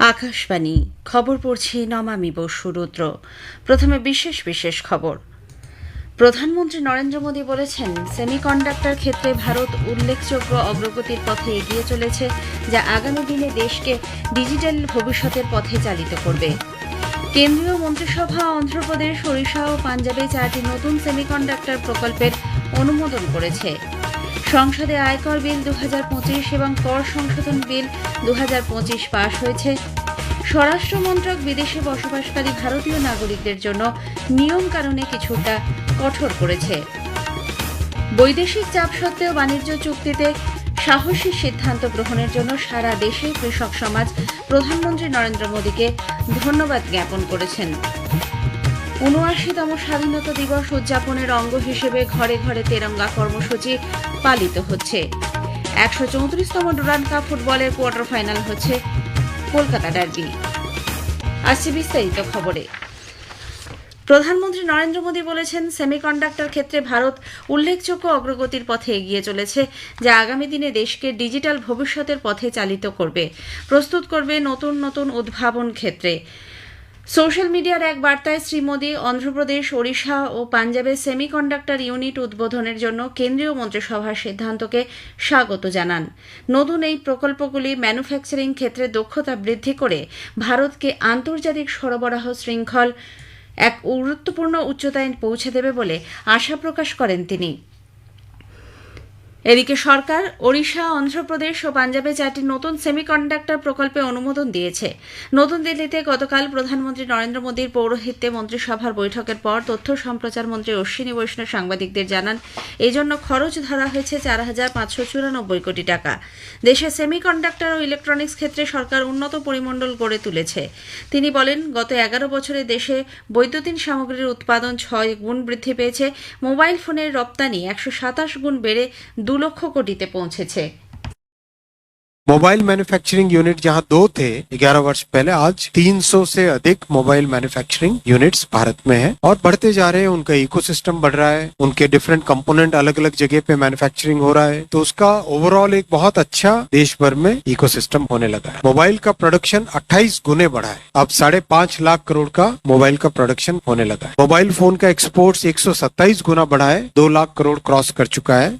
আকাশবাণী। খবর পড়ছি নমামি বসু রুদ্র। প্রথমে বিশেষ বিশেষ খবর। প্রধানমন্ত্রী নরেন্দ্র মোদী বলেছেন, সেমিকন্ডাক্টর ক্ষেত্রে ভারত উল্লেখযোগ্য অগ্রগতির পথে এগিয়ে চলেছে, যা আগামী দিনে দেশকে ডিজিটাল ভবিষ্যতের পথে চালিত করবে। কেন্দ্রীয় মন্ত্রিসভা, অন্ধ্রপ্রদেশ, ওড়িশা ও পাঞ্জাবে চারটি নতুন সেমিকন্ডাক্টর প্রকল্পের অনুমোদন করেছে। সংসদে আয়কর বিল দু হাজার পঁচিশ এবং কর সংশোধন বিল দু পাশ হয়েছে। স্বরাষ্ট্র মন্ত্রক বিদেশে বসবাসকারী ভারতীয় নাগরিকদের জন্য নিয়ম কানুনে কিছুটা কঠোর করেছে। বৈদেশিক চাপ সত্ত্বেও বাণিজ্য চুক্তিতে সাহসী সিদ্ধান্ত গ্রহণের জন্য সারা দেশে কৃষক সমাজ প্রধানমন্ত্রী নরেন্দ্র মোদীকে ধন্যবাদ জ্ঞাপন করেছেন। উনআশিতম স্বাধীনতা দিবস উদযাপনের অঙ্গ হিসেবে ঘরে ঘরে তেরঙ্গা কর্মসূচি পালিত হচ্ছে। একশো চৌত্রিশতম ডুরান্ড কাপ ফুটবলের কোয়ার্টার ফাইনাল হচ্ছে কলকাতা ডার্বি। আসছে বিস্তারিত খবরে। প্রধানমন্ত্রী নরেন্দ্র মোদী বলেছেন, সেমিকন্ডাক্টর ক্ষেত্রে ভারত উল্লেখযোগ্য অগ্রগতির পথে এগিয়ে চলেছে, যা আগামী দিনে দেশকে ডিজিটাল ভবিষ্যতের পথে চালিত করবে। প্রস্তুত করবে নতুন নতুন উদ্ভাবন ক্ষেত্রে। সোশ্যাল মিডিয়ার এক বার্তায় শ্রী মোদী অন্ধ্রপ্রদেশ, ওড়িশা ও পাঞ্জাবের সেমিকন্ডাক্টর ইউনিট উদ্বোধনের জন্য কেন্দ্রীয় মন্ত্রিসভার সিদ্ধান্তকে স্বাগত জানান। নতুন এই প্রকল্পগুলি ম্যানুফ্যাকচারিং ক্ষেত্রে দক্ষতা বৃদ্ধি করে ভারতকে আন্তর্জাতিক সরবরাহ শৃঙ্খল এক গুরুত্বপূর্ণ উচ্চতায় পৌঁছে দেবে বলে আশা প্রকাশ করেন তিনি। এদিকে সরকার ওড়িশা, অন্ধ্রপ্রদেশ ও পাঞ্জাবে চারটি নতুন সেমিকন্ডাক্টর প্রকল্পে অনুমোদন দিয়েছে। নতুন দিল্লিতে গতকাল প্রধানমন্ত্রী নরেন্দ্র মোদীর পৌরোহিত্যে মন্ত্রিসভার বৈঠকের পর তথ্য সম্প্রচার মন্ত্রী অশ্বিনী বৈষ্ণব সাংবাদিকদের জানান এই জন্য খরচ ধরা হয়েছে চার হাজার পাঁচশো চুরানব্বই কোটি টাকা। দেশে সেমিকন্ডাক্টর ও ইলেকট্রনিক্স ক্ষেত্রে সরকার উন্নত পরিমণ্ডল গড়ে তুলেছে। তিনি বলেন, গত এগারো বছরে দেশে বৈদ্যুতিন সামগ্রীর উৎপাদন ছয় গুণ বৃদ্ধি পেয়েছে। মোবাইল ফোনের রপ্তানি একশো সাতাশ গুণ বেড়ে দু লক্ষ কোটিতে পৌঁছেছে मोबाइल मैन्युफैक्चरिंग यूनिट जहां दो थे 11 वर्ष पहले आज 300 से अधिक मोबाइल मैन्युफैक्चरिंग यूनिट्स भारत में है और बढ़ते जा रहे हैं उनका इकोसिस्टम बढ़ रहा है उनके डिफरेंट कंपोनेंट अलग अलग जगह पे मैन्युफैक्चरिंग हो रहा है तो उसका ओवरऑल एक बहुत अच्छा देश भर में इकोसिस्टम होने लगा है मोबाइल का प्रोडक्शन 28 गुने बढ़ा है अब साढ़े पांच लाख करोड़ का मोबाइल का प्रोडक्शन होने लगा है मोबाइल फोन का एक्सपोर्ट एक गुना बढ़ा है दो लाख करोड़ क्रॉस कर चुका है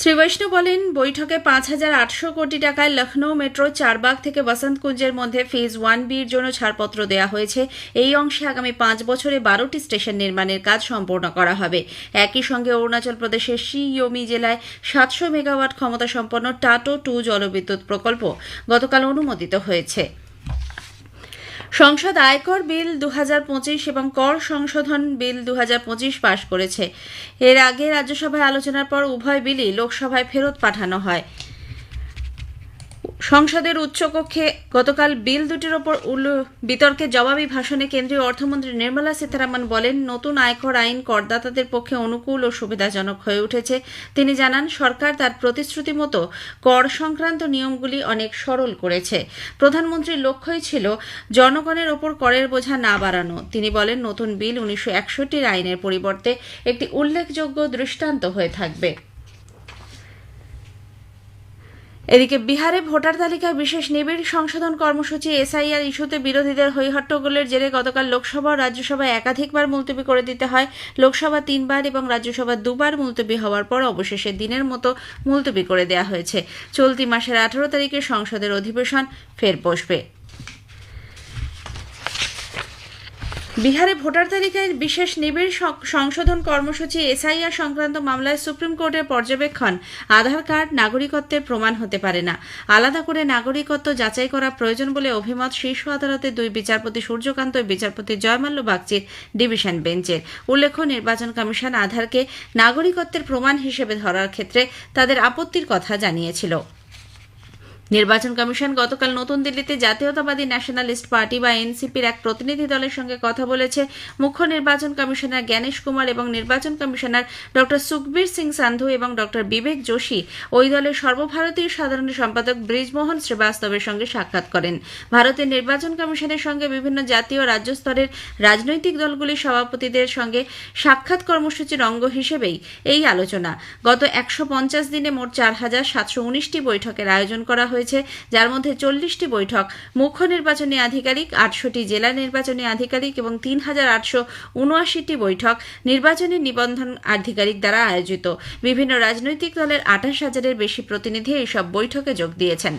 শ্রী বৈষ্ণব বলেন, বৈঠকে পাঁচ হাজার আটশো কোটি টাকায় লখনৌ মেট্রো চারবাগ থেকে বসন্তকুঞ্জের মধ্যে ফেজ ওয়ান বির জন্য ছাড়পত্র দেওয়া হয়েছে। এই অংশে আগামী পাঁচ বছরে বারোটি স্টেশন নির্মাণের কাজ সম্পূর্ণ করা হবে। একই সঙ্গে অরুণাচল প্রদেশের শিয়োমি জেলায় সাতশো মেগাওয়াট ক্ষমতা সম্পন্ন টাটো টু জলবিদ্যুৎ প্রকল্প গতকাল অনুমোদিত হয়েছে। সংসদ আয়কর বিল দু হাজার পঁচিশ এবং কর সংশোধন বিল দু হাজার পঁচিশ পাশ করেছে। এর আগে রাজ্যসভায় আলোচনার পর উভয় বিলই লোকসভায় ফেরত পাঠানো হয়। সংসদের উচ্চকক্ষে গতকাল বিল দুটির ওপর বিতর্কে জবাবি ভাষণে কেন্দ্রীয় অর্থমন্ত্রী নির্মলা সীতারামন বলেন, নতুন আয়কর আইন করদাতাদের পক্ষে অনুকূল ও সুবিধাজনক হয়ে উঠেছে। তিনি জানান, সরকার তার প্রতিশ্রুতি মতো কর সংক্রান্ত নিয়মগুলি অনেক সরল করেছে। প্রধানমন্ত্রীর লক্ষ্যই ছিল জনগণের ওপর করের বোঝা না বাড়ানো। তিনি বলেন, নতুন বিল উনিশশো আইনের পরিবর্তে একটি উল্লেখযোগ্য দৃষ্টান্ত হয়ে থাকবে। এদিকে বিহারে ভোটার তালিকায় বিশেষ নিবিড় সংশোধন কর্মসূচি এসআইআর ইস্যুতে বিরোধীদের হৈহট্টগোলের জেরে গতকাল লোকসভা ও রাজ্যসভায় একাধিকবার মুলতবি করে দিতে হয়। লোকসভা তিনবার এবং রাজ্যসভা দুবার মুলতবি হওয়ার পর অবশেষে দিনের মতো মুলতবি করে দেওয়া হয়েছে। চলতি মাসের আঠারো তারিখে সংসদের অধিবেশন ফের বসবে। বিহারে ভোটার তালিকায় বিশেষ নিবিড় সংশোধন কর্মসূচি এসআইআর সংক্রান্ত মামলায় সুপ্রিম কোর্টের পর্যবেক্ষণ। আধার কার্ড নাগরিকত্বের প্রমাণ হতে পারে না। আলাদা করে নাগরিকত্ব যাচাই করা প্রয়োজন বলে অভিমত শীর্ষ আদালতের দুই বিচারপতি সূর্যকান্ত বিচারপতি জয়মাল্য বাগচির ডিভিশন বেঞ্চের। উল্লেখ্য, নির্বাচন কমিশন আধারকে নাগরিকত্বের প্রমাণ হিসেবে ধরার ক্ষেত্রে তাদের আপত্তির কথা জানিয়েছিল। নির্বাচন কমিশন গতকাল নতুন দিল্লিতে জাতীয়তাবাদী ন্যাশনালিস্ট পার্টি বা এনসিপির এক প্রতিনিধি দলের সঙ্গে কথা বলেছে। মুখ্য নির্বাচন কমিশনার জ্ঞানেশ কুমার এবং নির্বাচন কমিশনার ডক্টর সুখবীর সিং সান্ধু এবং ডক্টর বিবেক যোশী ওই দলের সর্বভারতীয় সাধারণ সম্পাদক ব্রিজমোহন শ্রীবাস্তবের সঙ্গে সাক্ষাৎ করেন। ভারতের নির্বাচন কমিশনের সঙ্গে বিভিন্ন জাতীয় রাজ্য স্তরের রাজনৈতিক দলগুলির সভাপতিদের সঙ্গে সাক্ষাৎ কর্মসূচির অঙ্গ হিসেবেই এই আলোচনা। গত একশো পঞ্চাশ দিনে মোট চার হাজার সাতশো উনিশটি বৈঠকের আয়োজন করা হয়েছে, যার মধ্যে চল্লিশটি বৈঠক। মুখ্য নির্বাচনী আধিকারিক আটশোটি জেলা নির্বাচনী আধিকারিক এবং তিন হাজার আটশো উনআশিটি বৈঠক নির্বাচনী নিবন্ধন আধিকারিক দ্বারা আয়োজিত। বিভিন্ন রাজনৈতিক দলের আঠাশ হাজারের বেশি প্রতিনিধি এইসব বৈঠকে যোগ দিয়েছেন।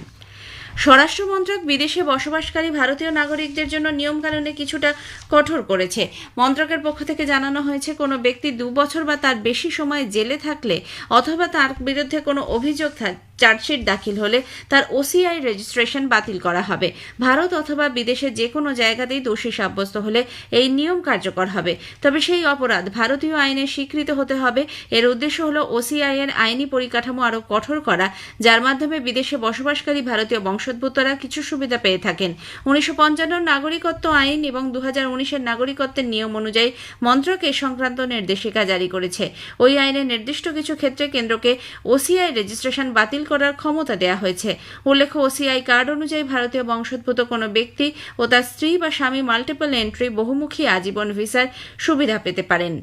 স্বরাষ্ট্র মন্ত্রক বিদেশে বসবাসকারী ভারতীয় নাগরিকদের জন্য নিয়মকানুনে কিছুটা কঠোর করেছে। মন্ত্রকের পক্ষ থেকে জানানো হয়েছে, কোনো ব্যক্তি দু বছর বা তার বেশি সময় জেলে থাকলে অথবা তার বিরুদ্ধে কোনো অভিযোগ চার্জশিট দাখিল হলে তার ওসিআই রেজিস্ট্রেশন বাতিল করা হবে। ভারত অথবা বিদেশে যে কোনো জায়গাতেই দোষী সাব্যস্ত হলে এই নিয়ম কার্যকর হবে। তবে সেই অপরাধ ভারতীয় আইনে স্বীকৃত হতে হবে। এর উদ্দেশ্য হল ওসিআই এর আইনি পরিকাঠামো আরও কঠোর করা, যার মাধ্যমে বিদেশে বসবাসকারী ভারতীয় বংশোদ্ভূতরা কিছু সুবিধা পেয়ে থাকেন। উনিশশো নাগরিকত্ব আইন এবং দু হাজার নাগরিকত্বের নিয়ম অনুযায়ী মন্ত্রক এ সংক্রান্ত নির্দেশিকা জারি করেছে। ওই আইনে নির্দিষ্ট কিছু ক্ষেত্রে কেন্দ্রকে ওসিআই রেজিস্ট্রেশন বাতিল করার ক্ষমতা দেওয়া হয়েছে। উল্লেখ্য ওসিআই কার্ড অনুযায়ী ভারতীয় বংশোদ্ভূত কোনো ব্যক্তি ও তার স্ত্রী বা স্বামী মাল্টিপল এন্ট্রি বহুমুখী আজীবন ভিসার সুবিধা পেতে পারেন।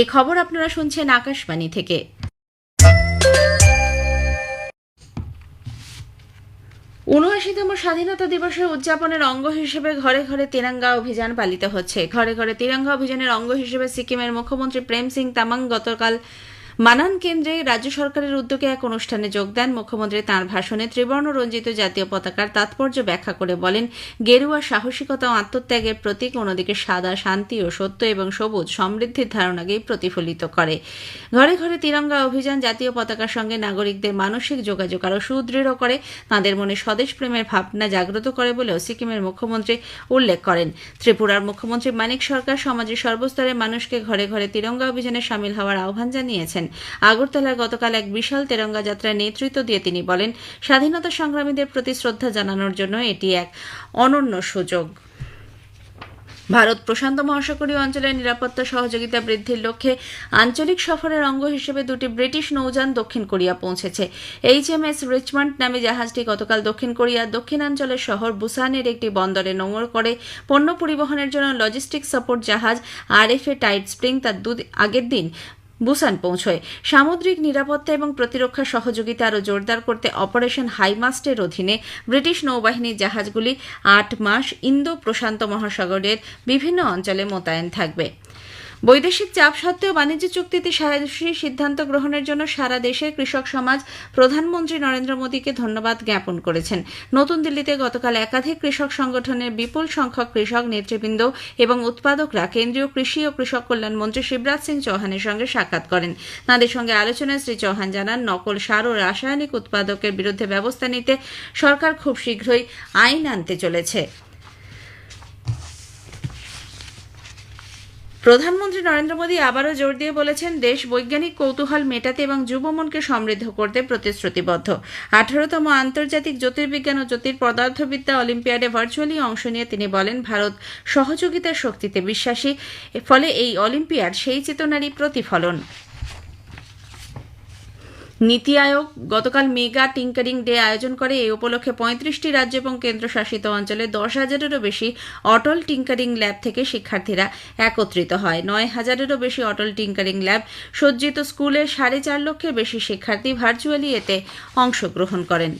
এ খবর আপনারা শুনছেন আকাশবাণী থেকে। উনআশিতম স্বাধীনতা দিবসের উদযাপনের অঙ্গ হিসেবে ঘরে ঘরে তিরঙ্গা অভিযান পালিত হচ্ছে। ঘরে ঘরে তিরঙ্গা অভিযানের অঙ্গ হিসেবে সিকিমের মুখ্যমন্ত্রী প্রেম সিং তামাং গতকাল মানান কেন্দ্রে রাজ্য সরকারের উদ্যোগে এক অনুষ্ঠানে যোগ দেন মুখ্যমন্ত্রী তাঁর ভাষণে ত্রিবর্ণ রঞ্জিত জাতীয় পতাকার তাৎপর্য ব্যাখ্যা করে বলেন, গেরুয়া সাহসিকতা ও আত্মত্যাগের প্রতীক অন্যদিকে সাদা, শান্তি ও সত্য এবং সবুজ সমৃদ্ধির ধারণাকেই প্রতিফলিত করে। ঘরে ঘরে তিরঙ্গা অভিযান জাতীয় পতাকার সঙ্গে নাগরিকদের মানসিক যোগাযোগ আরও সুদৃঢ় করে। তাঁদের মনে স্বদেশ প্রেমের ভাবনা জাগ্রত করে বলেও সিকিমের মুখ্যমন্ত্রী উল্লেখ করেন। ত্রিপুরার মুখ্যমন্ত্রী মানিক সরকার সমাজের সর্বস্তরের মানুষকে ঘরে ঘরে তিরঙ্গা অভিযানে সামিল হওয়ার আহ্বান জানিয়েছেন। আগরতলায় গতকাল এক বিশাল তেরঙ্গা যাত্রায় নেতৃত্ব দিয়ে তিনি বলেন, স্বাধীনতা সংগ্রামীদের প্রতি শ্রদ্ধা জানানোর জন্য এটি এক অনন্য সুযোগ। ভারত প্রশান্ত মহাসাগরীয় অঞ্চলের নিরাপত্তা সহযোগিতা বৃদ্ধির লক্ষ্যে আঞ্চলিক সফরের অঙ্গ হিসেবে দুটি ব্রিটিশ নৌযান দক্ষিণ কোরিয়া পৌঁছেছে। এইচএমএস রিচমন্ড নামে জাহাজটি গতকাল দক্ষিণ কোরিয়ার দক্ষিণাঞ্চলের শহর বুসানের একটি বন্দরে নোঙর করে পণ্য পরিবহনের জন্য লজিস্টিক সাপোর্ট জাহাজ আরএফএ টাইট স্প্রিং তার আগের দিন বুসান পৌঁছয়। সামুদ্রিক নিরাপত্তা এবং প্রতিরক্ষা সহযোগিতা আরও জোরদার করতে অপারেশন হাইমাস্টের অধীনে ব্রিটিশ নৌবাহিনীর জাহাজগুলি আট মাস ইন্দো প্রশান্ত মহাসাগরের বিভিন্ন অঞ্চলে মোতায়েন থাকবে। বৈদেশিক চাপ সত্ত্বেও বাণিজ্য চুক্তিতে সারাদেশী সিদ্ধান্ত গ্রহণের জন্য সারা দেশের কৃষক সমাজ প্রধানমন্ত্রী নরেন্দ্র মোদীকে ধন্যবাদ জ্ঞাপন করেছেন। নতুন দিল্লিতে গতকাল একাধিক কৃষক সংগঠনের বিপুল সংখ্যক কৃষক নেতৃবৃন্দ এবং উৎপাদকরা কেন্দ্রীয় কৃষি ও কৃষক কল্যাণ মন্ত্রী শিবরাজ সিং চৌহানের সঙ্গে সাক্ষাৎ করেন। তাঁদের সঙ্গে আলোচনায় শ্রী চৌহান জানান, নকল সার ও রাসায়নিক উৎপাদকের বিরুদ্ধে ব্যবস্থা নিতে সরকার খুব শীঘ্রই আইন আনতে চলেছে। প্রধানমন্ত্রী নরেন্দ্র মোদী আবারও জোর দিয়ে বলেছেন, দেশ বৈজ্ঞানিক কৌতূহল মেটাতে এবং যুব মনকে সমৃদ্ধ করতে প্রতিশ্রুতিবদ্ধ। আঠারোতম আন্তর্জাতিক জ্যোতির্বিজ্ঞান ও জ্যোতির্পদার্থবিদ্যা অলিম্পিয়াডে ভার্চুয়ালি অংশ নিয়ে তিনি বলেন, ভারত সহযোগিতার শক্তিতে বিশ্বাসী ফলে এই অলিম্পিয়াড সেই চেতনারই প্রতিফলন। নীতি আয়োগ গতকাল মেগা টিঙ্কারিং ডে আয়োজন করে। এই উপলক্ষে পঁয়ত্রিশটি রাজ্য এবং কেন্দ্রশাসিত অঞ্চলে দশ হাজারেরও বেশি অটল টিঙ্কারিং ল্যাব থেকে শিক্ষার্থীরা একত্রিত হয়। নয় হাজারেরও বেশি অটল টিঙ্কারিং ল্যাব সজ্জিত স্কুলে সাড়ে চার লক্ষের বেশি শিক্ষার্থী ভার্চুয়ালি এতে অংশগ্রহণ করেন।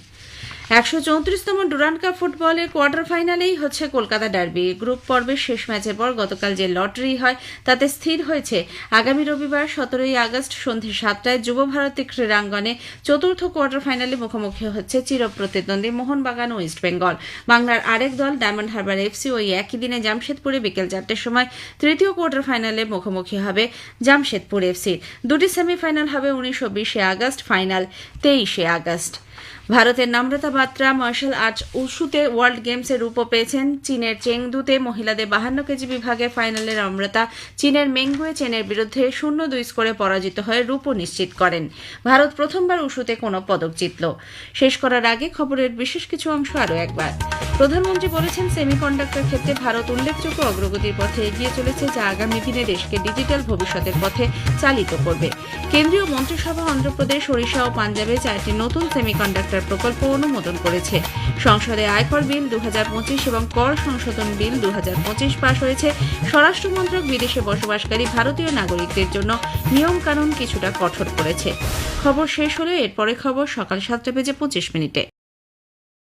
একশো চৌত্রিশতম ডুরান্ড কাপ ফুটবলের কোয়ার্টার ফাইনালেই হচ্ছে কলকাতা ডার্বি। গ্রুপ পর্বের শেষ ম্যাচের পর গতকাল যে লটারি হয়, তাতে স্থির হয়েছে আগামী রবিবার সতেরোই আগস্ট সন্ধে সাতটায় যুব ভারতী ক্রীড়াঙ্গনে চতুর্থ কোয়ার্টার ফাইনালে মুখোমুখি হচ্ছে চিরপ্রতিদ্বন্দ্বী মোহনবাগান ও ইস্ট বেঙ্গল। বাংলার আরেক দল, ডায়মন্ড হারবার এফসি, ওই একই দিনে জামশেদপুরে বিকেল চারটের সময় তৃতীয় কোয়ার্টার ফাইনালে মুখোমুখি হবে জামশেদপুর এফসির দুটি সেমিফাইনাল হবে উনিশশো বিশে আগস্ট, ফাইনাল তেইশে আগস্ট। ভারতের নম্রতা বাত্রা মার্শাল আর্টস উশুতে ওয়ার্ল্ড গেমসে রূপও পেয়েছেন। চীনের চেংদুতে মহিলাদের বাহান্ন কেজি বিভাগে ফাইনালে নম্রতা চীনের মেঙ্গুয়ে চেনের বিরুদ্ধে শূন্য দুই স্কোরে পরাজিত হয়ে রূপও নিশ্চিত করেন। ভারত প্রথমবার উশুতে কোনো পদক জিতল। শেষ করার আগে খবরের বিশেষ কিছু অংশ আরও একবার। প্রধানমন্ত্রী বলেছেন, সেমিকন্ডাক্টর ক্ষেত্রে ভারত উল্লেখযোগ্য অগ্রগতির পথে এগিয়ে চলেছে যা আগামী দিনে দেশকে ডিজিটাল ভবিষ্যতের পথে চালিত করবে। কেন্দ্রীয় মন্ত্রিসভা অন্ধ্রপ্রদেশ, ওড়িশা ও পাঞ্জাবে চারটি নতুন সেমিকন্ডাক্টর প্রকল্প অনুমোদন করেছে। সংসদে আয়কর বিল দু হাজার পঁচিশ এবং কর সংশোধন বিল দু হাজার পঁচিশ পাশ হয়েছে। স্বরাষ্ট্রমন্ত্রক বিদেশে বসবাসকারী ভারতীয় নাগরিকদের জন্য নিয়ম কানুন কিছুটা কঠোর করেছে। খবর শেষ হলে এরপরে খবর সকাল সাতটা বেজে পঁচিশ মিনিটে।